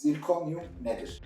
Zirkonyum nedir?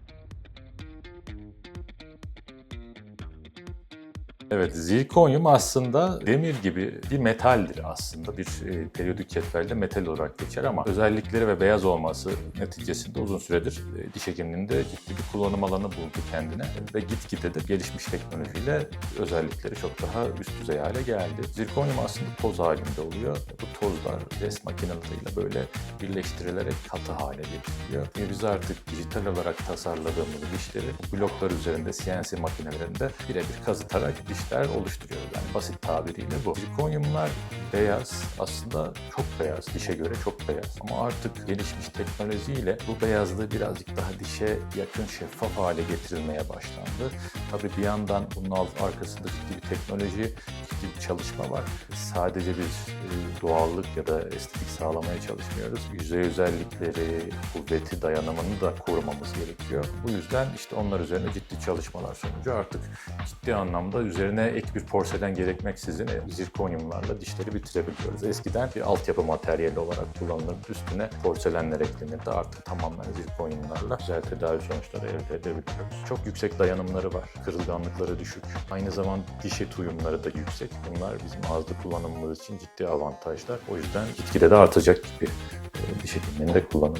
Evet, zirkonyum aslında demir gibi bir metaldir aslında. Bir e, periyodik cetvelde metal olarak geçer ama özellikleri ve beyaz olması neticesinde uzun süredir e, diş hekimliğinde ciddi bir kullanım alanı buldu kendine ve gitgide de gelişmiş teknolojiyle özellikleri çok daha üst düzey hale geldi. Zirkonyum aslında toz halinde oluyor. Bu tozlar rest makineleriyle böyle birleştirilerek katı hale getiriliyor. Ve biz artık dijital olarak tasarladığımız dişleri bloklar üzerinde CNC makinelerinde birebir kazıtarak dişler oluşturuyoruz. Yani basit tabiriyle bu. Zirkonyumlar beyaz, aslında çok beyaz, dişe göre çok beyaz. Ama artık gelişmiş teknolojiyle bu beyazlığı birazcık daha dişe yakın şeffaf hale getirilmeye başlandı. Tabii bir yandan bunun alt- arkasında ciddi bir teknoloji, ciddi bir çalışma var. Sadece bir e, doğallık ya da estetik sağlamaya çalışmıyoruz. Yüzey özellikleri, kuvveti, dayanımını da korumamız gerekiyor. Bu yüzden işte onlar üzerine ciddi çalışmalar sonucu artık ciddi anlamda üzerine ek bir porselen gerekmeksizin zirkonyumlarla dişleri bitirebiliyoruz. Eskiden bir altyapı materyali olarak kullanılırdı. Üstüne porselenler eklenirdi. Artık tamamen zirkonyumlarla güzel tedavi sonuçları elde edebiliyoruz. Çok yüksek dayanımları var. Kırılganlıkları düşük. Aynı zamanda diş eti uyumları da yüksek. Bunlar bizim ağızda kullanımımız için ciddi avantajlar. O yüzden gitgide de artacak gibi e, diş hekimliğinde kullanımı.